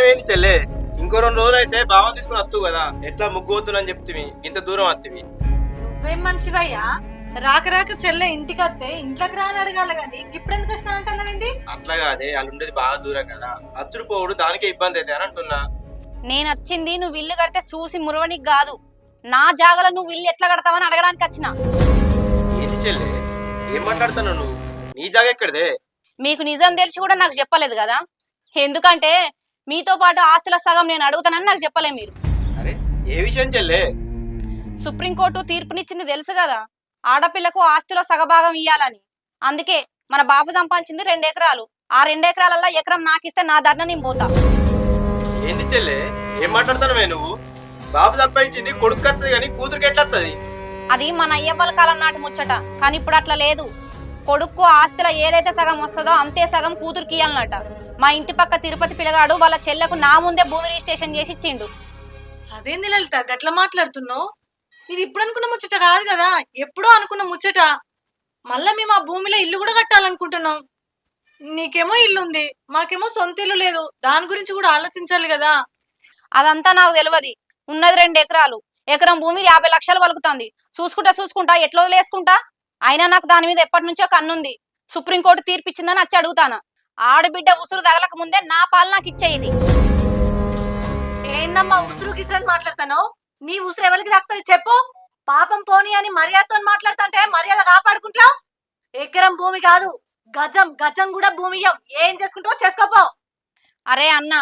వచ్చినవేంటి చెల్లె? ఇంకో రెండు రోజులు అయితే భావం తీసుకుని వస్తు కదా. ఎట్లా ముగ్గు పోతున్నా చెప్తివి. ఇంత దూరం వత్తివి. నువ్వేం మనిషివయ్యా రాక రాక చెల్లె ఇంటికి వస్తే ఇంట్లోకి రాని అడగాలి కానీ ఇప్పుడు ఎందుకు వచ్చినా అంటున్నావేంటి అట్లా కాదే వాళ్ళు ఉండేది బాగా దూరం కదా. అచ్చుడు పోవుడు దానికే ఇబ్బంది అయితే అని అంటున్నా. నేను వచ్చింది నువ్వు ఇల్లు కడితే చూసి మురవనికి కాదు. నా జాగలో నువ్వు ఇల్లు ఎట్లా కడతావని అడగడానికి వచ్చిన. ఏంటి చెల్లె? ఏం మాట్లాడుతున్నావు నువ్వు? నీ జాగ ఎక్కడిదే? మీకు నిజం తెలిసి కూడా నాకు చెప్పలేదు కదా? ఎందుకంటే మీతో పాటు ఆస్తుల సగం నేను అడుగుతానని నాకు చెప్పలే మీరు. అరే ఏ విషయం చెల్లె? సుప్రీంకోర్టు తీర్పునిచ్చింది తెలుసు కదా? ఆడపిల్లకు ఆస్తిలో సగభాగం ఇయ్యాలని. అందుకే మన బాబు సంపాదించింది రెండు ఎకరాలు. ఆ రెండు ఎకరాలల్లో ఎకరం నాకిస్తే నా ధరణ నేను పోతా. ఏంటి చెల్లె? ఏం మాట్లాడుతున్నావే నువ్వు? బాబు సంపాదించింది కొడుకు కత్తది కానీ కూతురికి అది మన అయ్యవ్వల కాలం నాటి ముచ్చట. కానీ ఇప్పుడు అట్లా లేదు. కొడుకు ఆస్తిలో ఏదైతే సగం వస్తుందో అంతే సగం కూతురికి ఇయ్యాలన్నట. మా ఇంటి పక్క తిరుపతి పిల్లగాడు వాళ్ళ చెల్లెకు నా ముందే భూమి రిజిస్ట్రేషన్ చేసి ఇచ్చిండు. అదేంది లలిత గట్ల మాట్లాడుతున్నావు? ఇది ఇప్పుడు అనుకున్న ముచ్చట కాదు కదా? ఎప్పుడో అనుకున్న ముచ్చట. మళ్ళా మేము ఆ భూమిలో ఇల్లు కూడా కట్టాలనుకుంటున్నాం. నీకేమో ఇల్లు ఉంది మాకేమో సొంత ఇల్లు లేదు. దాని గురించి కూడా ఆలోచించాలి కదా? అదంతా నాకు తెలియదు ఉన్నది రెండు ఎకరాలు. ఎకరం భూమి యాభై లక్షలు పలుకుతుంది. చూసుకుంటా చూసుకుంటా ఎట్లా వదిలేసుకుంటా అయినా నాకు దాని మీద ఎప్పటి నుంచో కన్నుంది. సుప్రీంకోర్టు తీర్పిచ్చిందని వచ్చి అడుగుతాను. ఆడబిడ్డ ఉసురు తగలక ముందే నా పాలు నాకు ఇచ్చేది ఏందమ్మా ఉసురు గిసురని మాట్లాడతాను? నీ ఉసురు ఎవరికి దక్కుతుంది చెప్పు. పాపం పోనీ అని మర్యాదతో మాట్లాడుతుంటే మర్యాద కాపాడుకుంటావు? ఎకరం భూమి కాదు గజం గజం కూడా భూమి. ఏం చేసుకుంటావో చేసుకోపో. అరే అన్న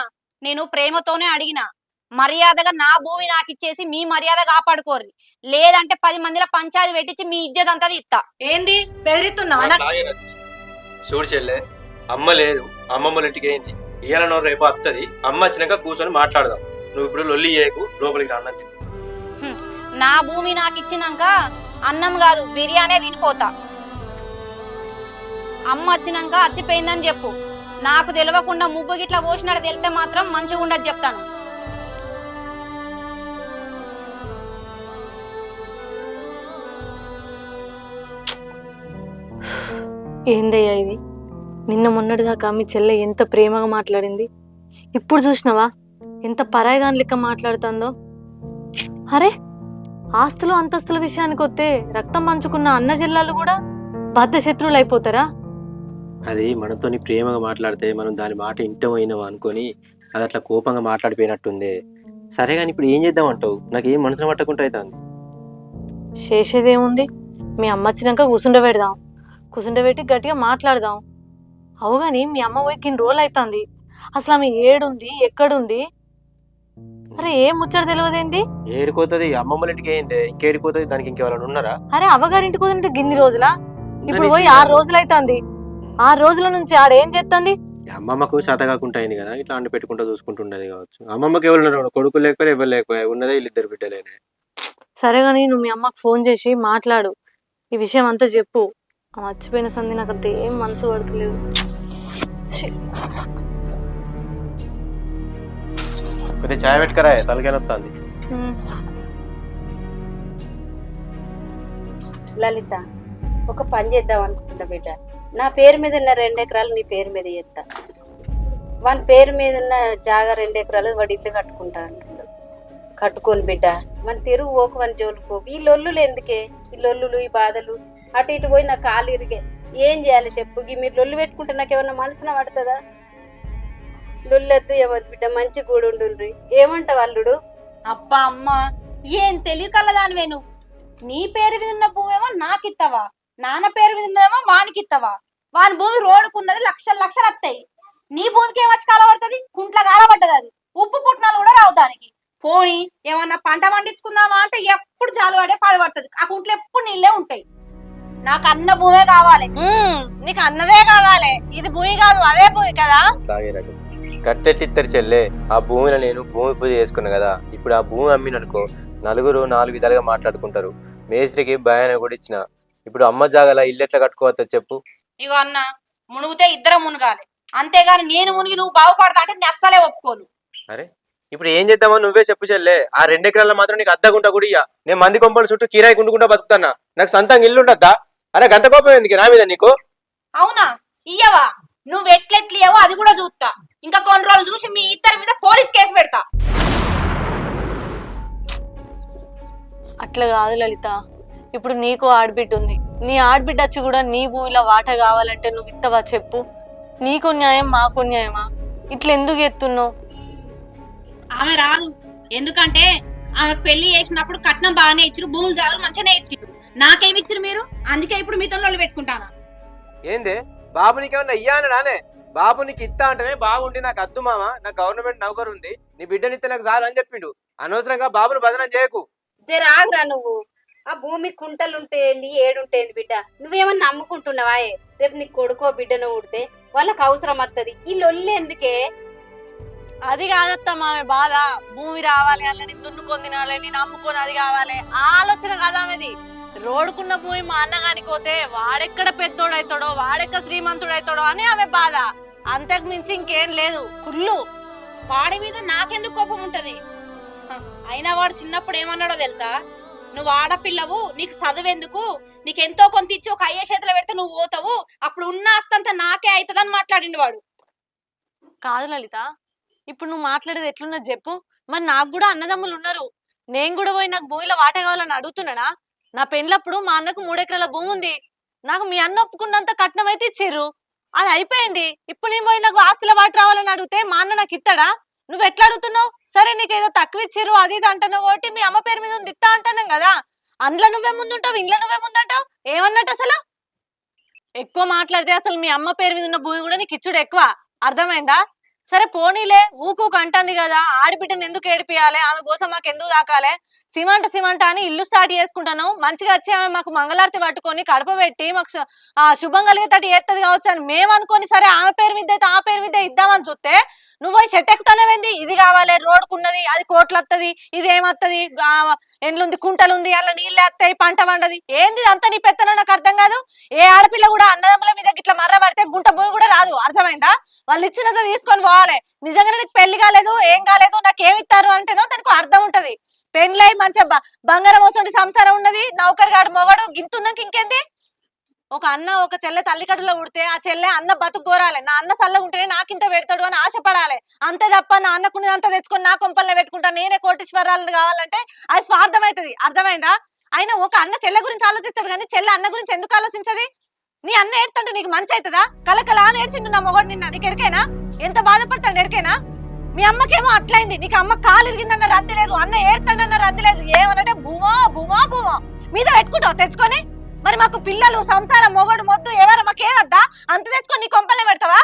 నేను ప్రేమతోనే అడిగిన. మర్యాదగా నా భూమి నాకు ఇచ్చేసి మీ మర్యాద కాపాడుకోరు లేదంటే పది మందిలో పంచాయతీ పెట్టించి మీ ఇజ్జత్ అంతా ఇస్తా ఏంది. చూడు చెల్లె అమ్మ లేదు. అమ్మమ్మల ఇంటికి ఏంది? ఇయ్యాలనో రేపు వత్తది. అమ్మ వచ్చినాక కూర్చొని మాట్లాడదాం. నువ్వు ఇప్పుడు లొల్లి చేయకు లోపలికి రాన్నది నా భూమి నాకు ఇచ్చినాక అన్నం కాదు బిర్యానీ తినిపోతా. అమ్మ వచ్చినాక అచ్చిపోయిందని చెప్పు. నాకు తెలియకుండా ముగ్గు గిట్లా పోసినాడు తెలితే మాత్రం మంచిగా ఉండదు చెప్తాను. ఏందయ్యా ఇది? నిన్న మొన్నటిదాకా మీ చెల్లె ఎంత ప్రేమగా మాట్లాడింది. ఇప్పుడు చూసినావా? ఎంత పరాయిదాని లెక్క మాట్లాడుతుందో. అరే ఆస్తులు అంతస్తుల విషయానికి వస్తే రక్తం పంచుకున్న అన్న జిల్లాలు కూడా బద్ద శత్రువులు అయిపోతారా అది మనతోని ప్రేమగా మాట్లాడితే మనం దాని మాట ఇంటం అయినాం అనుకొని అది అట్లా కోపంగా మాట్లాడిపోయినట్టుంది. సరే కానీ ఇప్పుడు ఏం చేద్దాం అంటావు? నాకు ఏం మనసును పట్టకుండా అవుతుంది. చేసేదేముంది? మీ అమ్మ వచ్చినాక కూసుండబెడదాం. కూసుండబెట్టి గట్టిగా మాట్లాడదాం. అవు గాని మీ అమ్మ పోయి కిన్ని రోజులు అవుతుంది అసలు ఆమె ఏడుంది ఎక్కడుంది? అరే ఏం ముచ్చట తెలియదేంది ఏడిపోతుంది అమ్మమ్మల ఇంటికి ఏంది ఇంకేడిపోతుంది దానికి ఇంకెవరైనా ఉన్నారా? అరే అవ్వగారింటికి వదిలితే గిన్ని రోజులా? ఇప్పుడు పోయి ఆరు రోజులు అవుతుంది ఆరు రోజుల నుంచి ఆడేం చేస్తుంది అమ్మమ్మకు శాత కాకుండా అయింది కదా ఇట్లా అండి పెట్టుకుంటూ చూసుకుంటుండేది కావచ్చు. అమ్మమ్మకి ఎవరు ఉన్నారు కొడుకు లేకపోయి ఎవరు లేకపోయా ఉన్నదే వీళ్ళిద్దరు బిడ్డలేనే. సరే గాని నువ్వు మీ అమ్మకు ఫోన్ చేసి మాట్లాడు. ఈ విషయం అంతా చెప్పు. మర్చిపోయిన సంధి నాకు అంత ఏం మనసు పడతలేదు. కొద్దిగా ఛాయ్ పెట్టుకరా ఉమ్. లలిత ఒక పని చేద్దాం అనుకుంటా బిడ్డ. నా పేరు మీద ఉన్న రెండు ఎకరాలు నీ పేరు మీద చేస్తా. వాని పేరు మీద ఉన్న జాగా రెండు ఎకరాలు వాడి ఇల్లు కట్టుకుంటా అంటున్నాడు కట్టుకోని బిడ్డ. మన తిరుగు పోకు మన జోలికి పోకు. ఈ లొల్లులు ఎందుకే? ఈ లొల్లులు ఈ బాధలు. అటు ఇటు పోయి నా కాలు ఇరిగే. ఏం చేయాలి చెప్పు? మీరు లొల్లు పెట్టుకుంటే నాకు ఏమన్నా మనసున పడుతుందా? లొల్లెద్దు ఏమద్దు బిడ్డ మంచి కూడా ఉండుండ్రి. ఏమంటావు అల్లుడు? అబ్బా అమ్మ ఏం తెలియకల్లదానివే నువ్వు? నీ పేరు మీద ఉన్న భూమేమో నాకిత్తవా? నాన్న పేరు మీద ఉన్నదేమో వానికిత్తవా? వాని భూమి రోడ్డుకున్నది లక్షలు లక్షలు వస్తాయి నీ భూమికి ఏమొచ్చి కాలబడుతుంది కుంట్ల కాలబడ్డది అది. ఉప్పు పుట్టినాలు కూడా రావు దానికి. పోని ఏమన్నా పంట పండించుకుందామా అంటే ఎప్పుడు జాలువాడే పడే పడబడుతుంది ఆ కుంట్లో ఎప్పుడు నీళ్ళే ఉంటాయి. నాకు అన్న భూమే కావాలి. నీకు అన్నదే కావాలి. ఇది భూమి కాదు అదే భూమి కదా? కట్టెట్టిద్దరు చెల్లె ఆ భూమిలో నేను భూమి పూజ చేసుకున్నా కదా. ఇప్పుడు ఆ భూమి అమ్మిననుకో నలుగురు నాలుగు విధాలుగా మాట్లాడుకుంటారు. మేస్త్రికి భయాన్ని కూడా ఇచ్చిన. ఇప్పుడు అమ్మ జాగల ఇల్లు ఎట్లా కట్టుకోవచ్చో చెప్పు. ఇగో అన్న మునుగుతే ఇద్దరం మునగాలి. అంతేగాని నేను మునిగి నువ్వు బాగుపడతా అంటే నేను అస్సలే ఒప్పుకోను. అరే ఇప్పుడు ఏం చేద్దామో నువ్వే చెప్పు చెల్లె. ఆ రెండు ఎకరాల మాత్రం నీకు అద్దగుంటా కూడా ఇయ్య. నేను మంది కొంపల చుట్టూ కిరాయి గుండుకుంటా బతుకుతానా? నాకు సొంతంగా ఇల్లు ఉండద్దా? అరే గంట కోపం ఎందుకు? నా మీద నీకు? అవునా? ఇయ్యవా? నువ్వు ఎట్లెట్లియవో అది కూడా చూస్తా. ఇంకా కొన్ని రోజులు చూసి మీ ఇద్దరి మీద పోలీస్ కేసు పెడతా. అట్లా కాదు లలిత. ఇప్పుడు నీకు ఆడబిడ్డ ఉంది. నీ ఆడబిడ్డ వచ్చి కూడా నీ భూమిలో వాట కావాలంటే నువ్వు ఇత్తవా చెప్పు? నీకు న్యాయం మాకు న్యాయమా? ఇట్లా ఎందుకు ఎత్తున్నావు? ఆమె రాదు. ఎందుకంటే ఆమెకు పెళ్ళి చేసినప్పుడు కట్నం బాగానే ఇచ్చారు భూములు జాగాలు మంచిగానే ఇచ్చారు. నాకేమి ఇచ్చారు మీరు? అందుకే ఇప్పుడు మీతో వాళ్ళు పెట్టుకుంటానా? ఏంది? బాబు నీకేమన్నా ఇయ్యా అన్నాడానే బాబు నీకు ఇత్తా అంటేనే బాగుండి నాకు అద్దు మామ నాకు గవర్నమెంట్ నౌకరు ఉంది నీ బిడ్డనిస్తే నాకు చాలు అని చెప్పిండు. అనవసరంగా బాబును బదనం చేయకు. జర ఆగురా నువ్వు. ఆ భూమి కుంటలుంటే ఏంది ఏడుంటేంది బిడ్డ. నువ్వేమన్నా నమ్ముకుంటున్నావా రేపు నీ కొడుకో బిడ్డను ఉడితే వాళ్ళకి అవసరం వస్తుంది ఈ లొల్లి ఎందుకే? అది కాదత్తమ్మ ఆమె బాధ. భూమి రావాలి అలని దున్నుకొని తినాలి నేను అమ్ముకొని అది కావాలి. ఆలోచన కాదా ఆమెది? రోడ్డుకున్న భూమి మా అన్నగానికి పోతే వాడెక్కడ పెద్దోడైతాడో వాడెక్కడ శ్రీమంతుడైతాడో అని ఆమె బాధ. అంతకు మించి ఇంకేం లేదు. కుళ్ళు. వాడి మీద నాకెందుకు కోపం ఉంటది? అయినా వాడు చిన్నప్పుడు ఏమన్నాడో తెలుసా? నువ్వు ఆడపిల్లవు నీకు చదువెందుకు? నీకు ఎంతో కొంత ఇచ్చి ఒక అయ్యే చేతిలో పెడితే నువ్వు పోతావు. అప్పుడు ఉన్న ఆస్తంతా నాకే అవుతుందని మాట్లాడిండు వాడు. కాదు లలిత ఇప్పుడు నువ్వు మాట్లాడేది ఎట్లున్నది చెప్పు. మరి నాకు కూడా అన్నదమ్ములు ఉన్నారు. నేను కూడా పోయి నాకు భూమిలో వాట కావాలని అడుగుతున్నానా? నా పెళ్ళప్పుడు మా అన్నకు మూడెకరాల భూమి ఉంది. నాకు మీ అన్న ఒప్పుకున్నంత కట్నం అయితే ఇచ్చిర్రు అది అయిపోయింది. ఇప్పుడు నేను పోయి నాకు ఆస్తుల వాటి రావాలని అడిగితే మా అన్న నాకు ఇస్తాడా నువ్వు ఎట్లా అడుగుతున్నావు? సరే నీకు ఏదో తక్కువ ఇచ్చిర్రు అది ఇది అంటున్నావు కాబట్టి మీ అమ్మ పేరు మీద ఉంది ఇస్తా అంటున్నాం కదా. అందులో నువ్వే ముందుంటావు ఇంట్లో నువ్వే ముందుంటావు? ఏమన్నట్టు అసలు? ఎక్కువ మాట్లాడితే అసలు మీ అమ్మ పేరు మీద ఉన్న భూమి కూడా నీకు ఇచ్చుడు ఎక్కువ. అర్థమైందా? సరే పోనీలే ఊకు అంటుంది కదా ఆడిబిడ్డను ఎందుకు ఏడిపియాలి? ఆమె కోసం మాకు ఎందుకు దాకాలే సిమంట సిమంట అని ఇల్లు స్టార్ట్ చేసుకుంటాను. మంచిగా వచ్చి ఆమె మాకు మంగళారతి పట్టుకొని కడప పెట్టి మాకు శుభం కలిగేటట్టు ఏత్తది కావచ్చు అని మేము అనుకొని సరే ఆమె పేరు మీద అయితే ఆ పేరు మీద ఇద్దామని చూస్తే నువ్వు పోయి చెట్టు ఎక్కుతానేవేంది ఇది కావాలి రోడ్డుకున్నది అది కోట్లు వస్తుంది ఇది ఏమత్తది? ఎండ్లుంది కుంటలుంది అలా నీళ్ళు వస్తాయి పంట వండది ఏంది అంతా నీ పెత్తనో? నాకు అర్థం కాదు. ఏ ఆడపిల్ల కూడా అన్నదమ్ముల మీద ఇట్లా మర్ర పడితే గుంట భూమి కూడా రాదు. అర్థమైందా? వాళ్ళు ఇచ్చినంత తీసుకొని పోవాలి. నిజంగానే నీకు పెళ్ళి కాలేదు ఏం కాలేదు నాకు ఏమి ఇస్తారు అంటేనో దానికి అర్థం ఉంటది. పెండ్లై మంచిగా బంగారం వస్తుంది సంసారం ఉన్నది నౌకరి గాడు మొగడు గింతున్నాక ఇంకేంది? ఒక అన్న ఒక చెల్లె తల్లికడులో ఉడితే ఆ చెల్లె అన్న బతుకు కోరాలి నా అన్న సల్ల ఉంటేనే నాకింత పెడతాడు అని ఆశపడాలి. అంతే తప్ప నా అన్నకున్నదంతా తెచ్చుకొని నా కొంపల్లో పెట్టుకుంటా నేనే కోటీశ్వరాలు కావాలంటే అది స్వార్థం అవుతుంది అర్థమైందా? అయినా ఒక అన్న చెల్లె గురించి ఆలోచిస్తాడు కానీ చెల్లె అన్న గురించి ఎందుకు ఆలోచించది? నీ అన్న ఏడుతుంటే నీకు మంచి అవుతుందా? కలకలా అని ఏడ్చిండు నా మొగడు నిన్న. నీకు ఎరికేనా? ఎంత బాధపడతాడు ఎరికేనా? మీ అమ్మకేమో అట్లయింది. నీకు అమ్మ కాలు ఇరిగిందన్న రంది లేదు. అన్న ఏడుతాడన్న రంది లేదు. ఏమనంటే భూమా భూమా భూమా. మీద పెట్టుకుంటావు తెచ్చుకొని. మరి మాకు పిల్లలు సంసారం మొగడు మొద్దు ఎవరు మాకేదద్దా అంత తెచ్చుకొని నీ కొంపలే పెడతావా?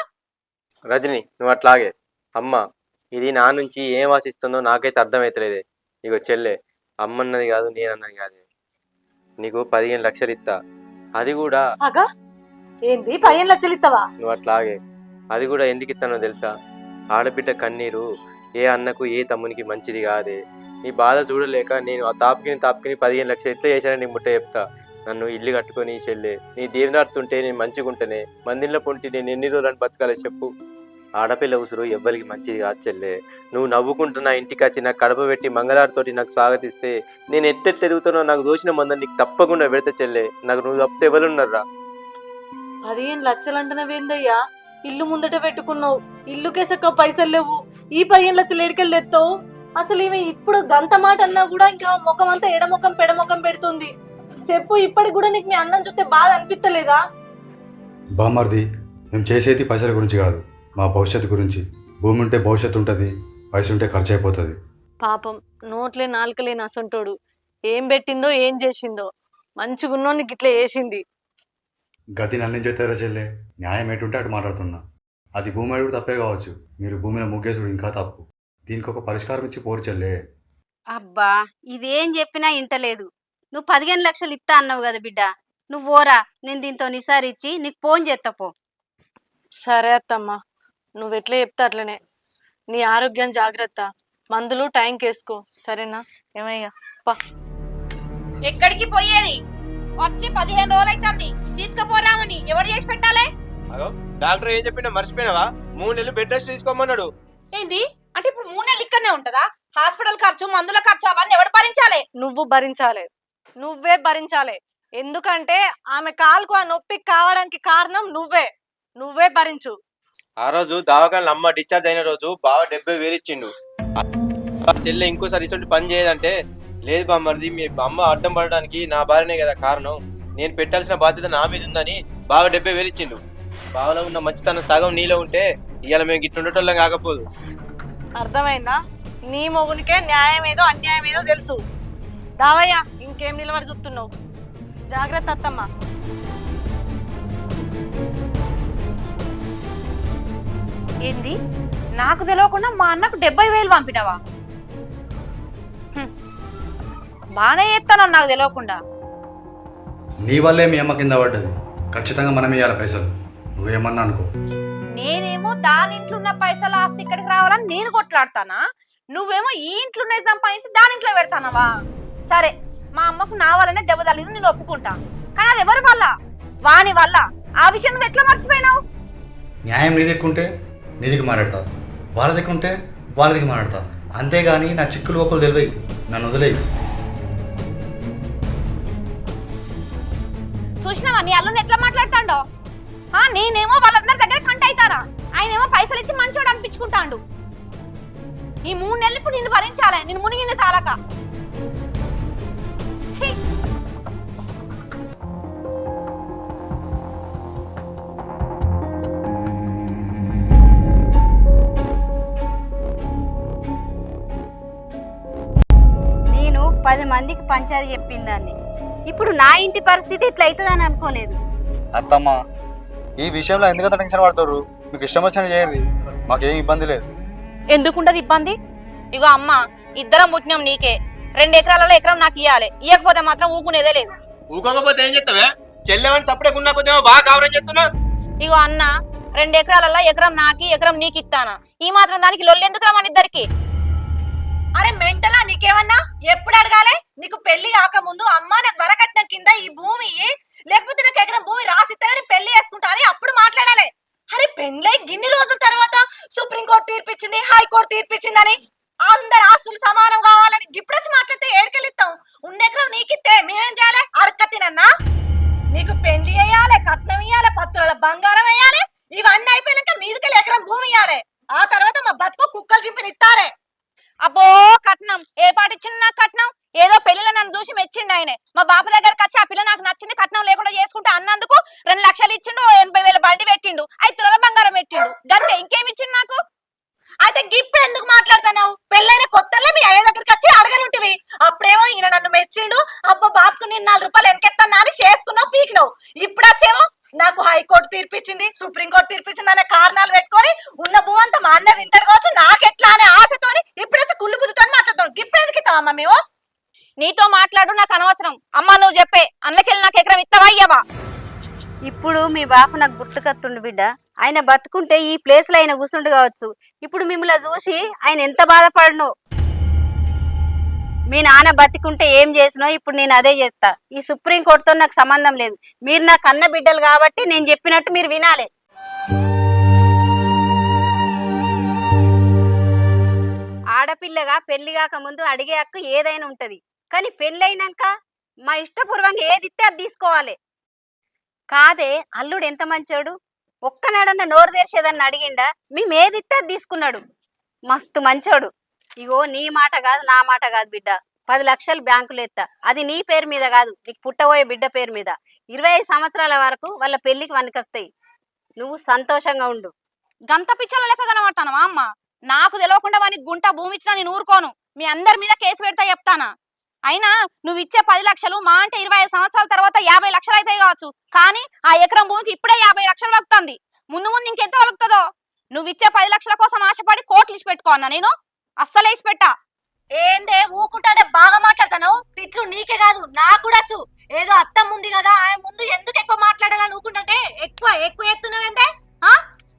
రజని నువ్వు అట్లాగే. అమ్మ ఇది నా నుంచి ఏం ఆశిస్తుందో నాకైతే అర్థమైతలేదే. ఇగో చెల్లె అమ్మన్నది కాదు నేనన్నది కాదు. నీకు పదిహేను లక్షలు ఇస్తా అది కూడా అగా ఏంది? పదిహేను లక్షలు ఇస్తావా నువ్వు అట్లాగే. అది కూడా ఎందుకు ఇస్తానో తెలుసా? ఆడబిడ్డ కన్నీరు ఏ అన్నకు ఏ తమ్మునికి మంచిది కాదే. నీ బాధ చూడలేక నేను ఆ తాపుకిని తాపుకిని పదిహేను లక్షలు ఎట్లా చేశానని నీకు ముట్ట చెప్తా. నన్ను ఇల్లు కట్టుకొని చెల్లె. నీ దీవెనాడుతుంటే నేను మంచిగా ఉంటేనే మందిలో పొంటి నేను ఎన్ని రోజులు బతకాలి చెప్పు. ఆడపిల్ల ఉసురు ఎవ్వరికి మంచిది కాదు చెల్లె. నువ్వు నవ్వుకుంటున్న ఇంటికి వచ్చి నాకు కడప పెట్టి మంగళారితోటి నాకు స్వాగతిస్తే నేను ఎట్టెట్లు ఎదుగుతానో నాకు దోచిన మందని నీకు తప్పకుండా పెడితే చెల్లె. నాకు నువ్వు తప్పితే ఎవరున్నారా పదిహేను లక్షలు అంటున్నావేందయ్యా ఇల్లు ముందట పెట్టుకున్నావు. ఇల్లుకే సక్క పైసలు లేవు. ఈ పదిహేను లక్షలు ఎడికెళ్ళి తెస్తావు అసలు ఈమె ఇప్పుడు గంత మాట అన్నా కూడా ఇంకా ముఖం అంతా ఎడముఖం పెడముఖం పెడుతుంది. చెప్పు ఇప్పటికి కూడా నీకు మీ అన్నం చూస్తే బాధ అనిపిస్తలేదా బామ్మర్ది మేము చేసేది పైసల గురించి కాదు మా భవిష్యత్తు గురించి. భూమి ఉంటే భవిష్యత్తు ఉంటుంది పైసలు ఉంటే ఖర్చు అయిపోతుంది పాపం నోట్లే నాలుకలే నసంటోడు. ఏం పెట్టిందో ఏం చేసిందో. మంచిగున్నోని గిట్ల వేసింది గతి నన్ను చెప్తారా చెల్లె? న్యాయం ఎటుంటే అటు మాట్లాడుతున్నా. అది భూమి అడుగు తప్పే కావచ్చు మీరు భూమిలో ముగ్గేసుడు ఇంకా తప్పు. దీనికి ఒక పరిష్కారం ఇచ్చి పోరు చెల్లె. అబ్బా ఇదేం చెప్పినా ఇంటలేదు నువ్వు పదిహేను లక్షలు ఇస్తా అన్నావు కదా బిడ్డ. నువ్వు ఓరా నేను దీంతో నిసారిచ్చి నీకు ఫోన్ చేస్తా పో. సరే అత్తమ్మా నువ్వు ఎట్లా చెప్తా అట్లనే. నీ ఆరోగ్యం జాగ్రత్త మందులు టైంకి వేసుకో. సరేనా? ఏమయ్యా? పా. ఎక్కడికి పోయేది? వచ్చి పదిహేను రోజులు అవుతుంది తీసుకుపోరామని ఎవరు చేసి పెట్టాలి? అగో డాక్టర్ ఏం చెప్పిండో మర్చిపోయినావా? మూడు నెలలు బెడ్ రెస్ట్ తీసుకోమన్నాడు. ఏంది? అంటే ఇప్పుడు మూడు నెలలు ఇక్కడనే ఉంటదా? హాస్పిటల్ ఖర్చు మందుల ఖర్చు అవన్నీ ఎవడు భరించాలి? నువ్వు భరించాలి. నువ్వే భరించాలి. ఎందుకంటే ఆమె కాలుకు ఆ నొప్పి కావడానికి కారణం నువ్వే. నువ్వే భరించు. ఆ రోజు దవాఖానలో అమ్మ డిశ్చార్జ్ అయిన రోజు బావ డెబ్బై వేలు ఇచ్చిండు. చెల్లె ఇంకోసారి ఇటువంటి పని చేయదంటే లేదు బామ్మర్ది మీ అమ్మ అడ్డం పడడానికి నా భార్యనే కదా కారణం. నేను పెట్టాల్సిన బాధ్యత నా మీద ఉందని బావ డెబ్బై వేలు ఇచ్చిండు. బావలో ఉన్న మంచితనం సగం నీలో ఉంటే ఇవాళ మేము గిట్ల ఉండేటోళ్ళం కాకపోదు. అర్థమైందా? నీ మొగునికే న్యాయం ఏదో అన్యాయం ఏదో తెలుసు. దావయ్య ఇంకేం నిలబడి చూస్తున్నావు? జాగ్రత్త అత్తమ్మ. ఏంది? నాకు తెలియకుండా మా అన్నకు డెబ్బై వేలు పంపినవా? హ్మ్. బానే చేస్తాను నాకు తెలియకుండా నీ వల్లే మీ అమ్మ కింద పడ్డది. ఖచ్చితంగా మనం ఇవ్వాలి పైసలు. నువ్వేమన్నా అనుకో. నేనేమో దాని ఇంట్లో ఉన్న పైసలు ఆస్తి ఇక్కడికి రావాలని నేను కొట్లాడతానా? నువ్వేమో ఈ ఇంట్లోనే సంపాదించి దాని ఇంట్లో పెడతానవా? సరే మా అమ్మకు నా వల్లనే దెబ్బ తగిలింది నేను ఒప్పుకుంటా. కానీ అది ఎవరి వల్ల? వాని వల్ల. ఆ విషయం నువ్వు ఎట్లా మర్చిపోయినావు? న్యాయం నీ దిక్కుంటే నీ దిక్కు మాట్లాడతా వాళ్ళ దిక్కుంటే వాళ్ళ దిక్కు మాట్లాడతా అంతేగాని నా చిక్కులు ఒకరు తెలివై నన్ను వదిలేయి. చూసినావా? నీ అల్లుని ఎట్లా మాట్లాడతాడో? ఆ నేనేమో వాళ్ళందరి దగ్గర కంట అవుతారా ఆయనేమో పైసలు ఇచ్చి మంచోడు అనిపించుకుంటాడు. ఈ మూడు నెలలు ఇప్పుడు నిన్ను భరించాలి. నిన్ను మునిగింది చాలక! నేను పది మందికి పంచాది చెప్పిందాన్ని. ఇప్పుడు నా ఇంటి పరిస్థితి ఇట్లా అవుతుందని అనుకోలేదు. అత్తమ్మ ఈ విషయంలో ఎందుకంత టెన్షన్ పడతారు మీకు ఇష్టం వచ్చిన చేయరు మాకేం ఇబ్బంది లేదు. ఎందుకుంటది ఇబ్బంది? ఇగో అమ్మ ఇద్దరం పుట్టినాం నీకే. రెండు ఎకరాలలో ఎకరం నాకు ఇవ్వాలి ఇవ్వకపోతే మాత్రం ఊకునేదే లేదు. ఊకోకపోతే ఏం చెప్తావే చెల్లెమని సపడే ఉన్నా కొద్దేమో బాగా కావరం చెప్తున్నా ఇగో అన్న రెండు ఎకరాలలో ఎకరం నాకి ఎకరం నీకు ఇస్తానా. ఈ మాత్రం దానికి లొల్లి ఎందుకు మన ఇద్దరికి? అరే మెంటలా నీకేమన్నా? ఎప్పుడు అడగాలి నీకు పెళ్ళి కాకముందు అమ్మ నాకు వరకట్నం కింద ఈ భూమి ఇయ్యి, లేకపోతే నాకు ఎకరం భూమి రాసిస్తే నేను పెళ్ళి చేసుకుంటా అని అప్పుడు మాట్లాడాలి అరే పెళ్ళై గిన్ని రోజుల తర్వాత సుప్రీంకోర్టు తీర్పిచ్చింది హైకోర్టు తీర్పిచ్చిందని అందరి ఆస్తులు సమానం కావాలని ఇప్పుడొచ్చి మాట్లాడితే ఏడుకెళ్ళిస్తాం ఉన్న ఎకరం నీకిస్తే మేమేం చేయాలి అరక్క తినన్నా నీకు పెళ్ళి వేయాలి కట్నం ఇయ్యాలి పత్రాల బంగారం వేయాలి ఇవన్నీ అయిపోయినాక మీదికెళ్ళి ఎకరం భూమి ఇయ్యాలి ఆ తర్వాత మా బతుకు కుక్కలు చింపిని ఇస్తారే అబ్బో కట్నం ఏ పాటి ఇచ్చిండు నాకు కట్నం ఏదో పెళ్ళిలో నన్ను చూసి మెచ్చిండు ఆయనే మా బాప దగ్గరకు వచ్చి ఆ పిల్ల నాకు నచ్చింది కట్నం లేకుండా చేసుకుంటే అన్నందుకు రెండు లక్షలు ఇచ్చిండు ఓ ఎనభై వేల బండి పెట్టిండు ఐదు తులాల బంగారం పెట్టిండు గంతే ఇంకేమి ఇచ్చిండు నాకు అయితే ఇప్పుడు ఎందుకు మాట్లాడుతున్నావు పెళ్ళైన కొత్తలో మీ అయ్య దగ్గరికి వచ్చి అడగనుంటివి అప్పుడేమో ఈయన నన్ను మెచ్చిండు అబ్బా బాబుకు నేను నాలుగు రూపాయలు వెనకెత్తన్నా అని చేసుకున్నావు పీకినావు ఇప్పుడు వచ్చేమో నాకు హైకోర్టు తీర్పిచ్చింది సుప్రీంకోర్టు తీర్పిచ్చింది అనే కారణాలు పెట్టుకొని ఉన్న భూ అంతా మా అన్న ఇంటర్ కావచ్చు నాకెట్లా అనే ఆశతోని ఇప్పుడు కుళ్ళు బుద్ధితో మాట్లాడతాం ఇప్పుడు ఎందుకు మేము? నీతో మాట్లాడు నాకు అనవసరం. అమ్మ నువ్వు చెప్పే. అందులోకెళ్ళి నాకు ఎకరం ఇస్తావా అయ్యవా ఇప్పుడు మీ బాప నాకు గుర్తుకత్తుండు బిడ్డ. ఆయన బతుకుంటే ఈ ప్లేస్లో ఆయన కూర్చుండు కావచ్చు. ఇప్పుడు మిమ్మల్ని చూసి ఆయన ఎంత బాధపడను మీ నాన్న బతికుంటే ఏం చేసినో ఇప్పుడు నేను అదే చేస్తా. ఈ సుప్రీం కోర్టుతో నాకు సంబంధం లేదు. మీరు నా కన్న బిడ్డలు కాబట్టి నేను చెప్పినట్టు మీరు వినాలి. ఆడపిల్లగా పెళ్ళి కాక ముందు అడిగే హక్కు ఏదైనా ఉంటది. కానీ పెళ్ళైనాక మా ఇష్టపూర్వంగా ఏది ఇస్తే అది తీసుకోవాలి. కాదే అల్లుడు ఎంత మంచోడు? ఒక్కనాడన్న నోరు తెరిచేదన్న అడిగిండా? మేము ఏది ఇస్తే అది తీసుకున్నాడు. మస్తు మంచోడు. ఇగో నీ మాట కాదు నా మాట కాదు బిడ్డ. పది లక్షలు బ్యాంకులు ఎత్తా. అది నీ పేరు మీద కాదు నీకు పుట్టబోయే బిడ్డ పేరు మీద. ఇరవై ఐదు సంవత్సరాల వరకు వాళ్ళ పెళ్ళికి వనికొస్తాయి నువ్వు సంతోషంగా ఉండు. గంత పిచ్చల లెక్క కనబడతానవా అమ్మ? నాకు తెలియకుండా వానికి గుంట భూమి ఇచ్చినా నేను ఊరుకోను. మీ అందరి మీద కేసు పెడతా చెప్తానా? అయినా నువ్వు ఇచ్చే పది లక్షలు మా అంటే ఇరవై ఐదు సంవత్సరాల తర్వాత యాభై లక్షలు అయితే కావచ్చు. కానీ ఆ ఎకరం భూమికి ఇప్పుడే యాభై లక్షలు వలుకుతుంది ముందు ముందు ఇంకెంత వలుకుతుందో? నువ్వు ఇచ్చే పది లక్షల కోసం ఆశపడి కోట్లు ఇచ్చి పెట్టుకోన్నా నేను. అస్సలేసి పెట్ట పెట్టా. ఏందే? ఊకుంటానే బాగా మాట్లాడతాను తిట్లు నీకే కాదు నాకు కూడా చూ ఏదో అత్తం ఉంది కదా ఆయన ముందు ఎందుకు ఎక్కువ మాట్లాడాలని ఊకుంటుంటే? ఎక్కువ ఎక్కువ ఎత్తున్నావేందే ఆ?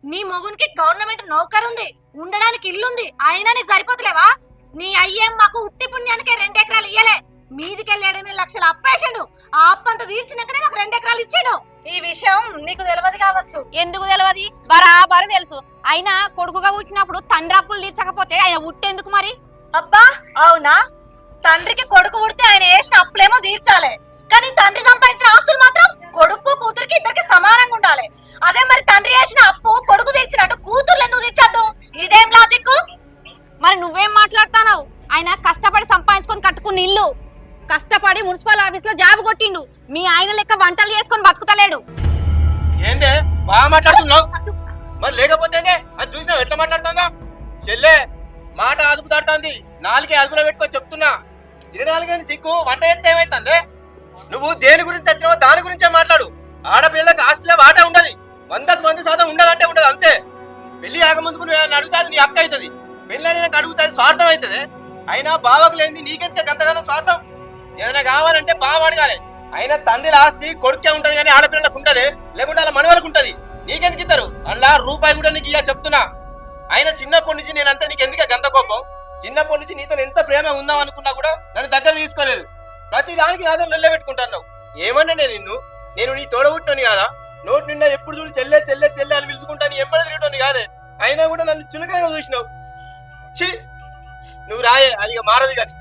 నీ మొగునికి గవర్నమెంట్ నౌకరు ఉంది ఉండడానికి ఇల్లుంది అయినా నీకు సరిపోతలేవా? నీ అయ్యేం మాకు ఉత్తి పుణ్యానికి రెండు ఎకరాలు ఇయ్యలే. మీదికెళ్ళాడమే లక్షలు అప్పేసాడు. ఆ అప్పంత తీర్చినాకనే మాకు రెండు ఎకరాలు ఇచ్చాడు. ఈ విషయం నీకు తెలియదు కావచ్చు. ఎందుకు తెలియదు? బరాబరు తెలుసు. అయినా కొడుకుగా పుట్టినప్పుడు తండ్రి అప్పులు తీర్చకపోతే ఆయన ఉట్టేందుకు మరి? అబ్బా అవునా? తండ్రికి కొడుకు ఉడితే ఆయన వేసిన అప్పులేమో తీర్చాలి. కానీ తండ్రి సంపాదించిన ఆస్తులు మాత్రం కొడుకు కూతురికి ఇద్దరికి సమానంగా ఉండాలి. అదే మరి తండ్రి వేసిన అప్పు కొడుకు తీర్చినట్టు కూతుర్లు ఎందుకు తీర్చద్దు? ఇదేం లాజిక్ మరి నువ్వేం మాట్లాడుతున్నావు? ఆయన కష్టపడి సంపాదించుకొని కట్టుకున్న ఇల్లు. ఆఫీస్లో జాబ్ కొట్టిండు. మీ ఆయన లెక్క వంటలు చేసుకొని బతుకుతలేడు. ఏందే? బాగా మాట్లాడుతున్నావు? మరి లేకపోతేనే అది చూసినావు? ఎట్లా మాట్లాడుతుందా? చెల్లే మాట అదుపు దాడుతుంది నాలుగే అదుపులో పెట్టుకో చెప్తున్నా. తినడానికని సిగ్గు? వంట ఎత్తే ఏమైతుంది? నువ్వు దేని గురించి వచ్చినావో దాని గురించే మాట్లాడు. ఆడపిల్లలకు ఆస్తిలో వాట ఉండదు. వందకు వంద శాతం ఉండదంటే ఉండదు అంతే. పెళ్ళి ఆగముందుకు నువ్వు అడుగుతాది నీ అక్క అవుతుంది. పెళ్ళి నాకు అడుగుతాది స్వార్థం అవుతుంది. అయినా బావకు లేనిది నీకెంత గంతగానో స్వార్థం. ఏదైనా కావాలంటే బావ అడగాలి. అయినా తండ్రి ఆస్తి కొడుకే ఉంటది కానీ ఆడపిల్లలకు ఉంటది. లేకుంటే అలా మనవాళ్ళకు ఉంటది. నీకెందుకు ఇస్తారు అలా రూపాయి కూడా నీకు ఇయ్య చెప్తున్నా. ఆయన చిన్నప్పటి నుంచి నేనంతా నీకు ఎందుకే గంత కోపం? చిన్నప్పటి నుంచి నీతో ఎంత ప్రేమ ఉందాం అనుకున్నా కూడా నన్ను దగ్గర తీసుకోలేదు. ప్రతి దానికి నాతో నెల్ల ఏమన్నా నేను నిన్ను? నేను నీ తోడబుట్టినని కాదా? నోటి నిండా ఎప్పుడు చూడు చెల్లె చెల్లె చెల్లె అని పిలుచుకుంటాను ఎంబడి తిరగటోని కాదే. అయినా కూడా నన్ను చులకగా చూసినావు. చి నువ్వు రాయే అది మారదు కానీ.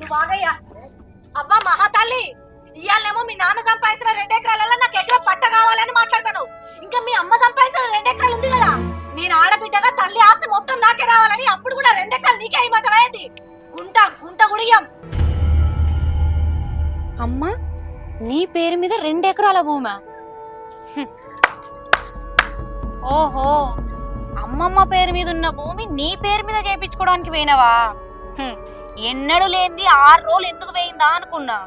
నువ్వు ఆగయ్యా. అవ్వా మహాతల్లి ఇవాళేమో మీ నాన్న సంపాదించిన రెండు ఎకరాలలో నాకు ఎకరం పట్ట కావాలని మాట్లాడతాను. ఇంకా మీ అమ్మ సంపాదించిన రెండు ఎకరాలు ఉంది కదా. నేను ఆడబిడ్డగా తల్లి ఆస్తి మొత్తం నాకే రావాలని అప్పుడు కూడా రెండు ఎకరాలు నీకే అయ్యమంతమైంది గుంట గుంట గుడియం. అమ్మా నీ పేరు మీద రెండు ఎకరాల భూమా ఓహో అమ్మమ్మ పేరు మీద ఉన్న భూమి నీ పేరు మీద చేపించుకోవడానికి పోయినవా? ఎన్నడూ లేనిది ఆరు రోజులు ఎందుకు పోయిందా అనుకున్నా.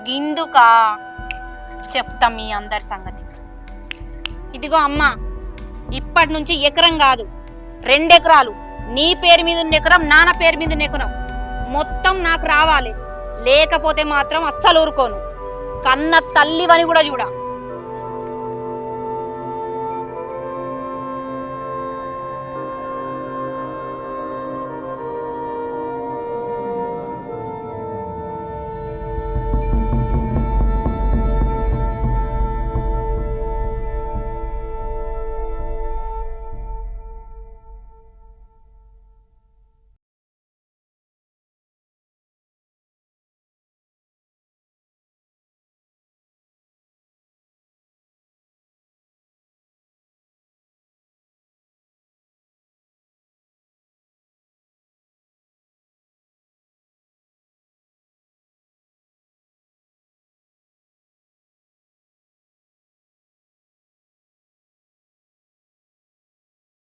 గిందుకా? చెప్తాం మీ అందరి సంగతి. ఇదిగో అమ్మ ఇప్పటి నుంచి ఎకరం కాదు రెండెకరాలు. నీ పేరు మీద ఉన్న ఎకరం నాన్న పేరు మీద ఉన్న ఎకరం. మొత్తం నాకు రావాలి. లేకపోతే మాత్రం అస్సలు ఊరుకోను. కన్న తల్లివని కూడా చూడ.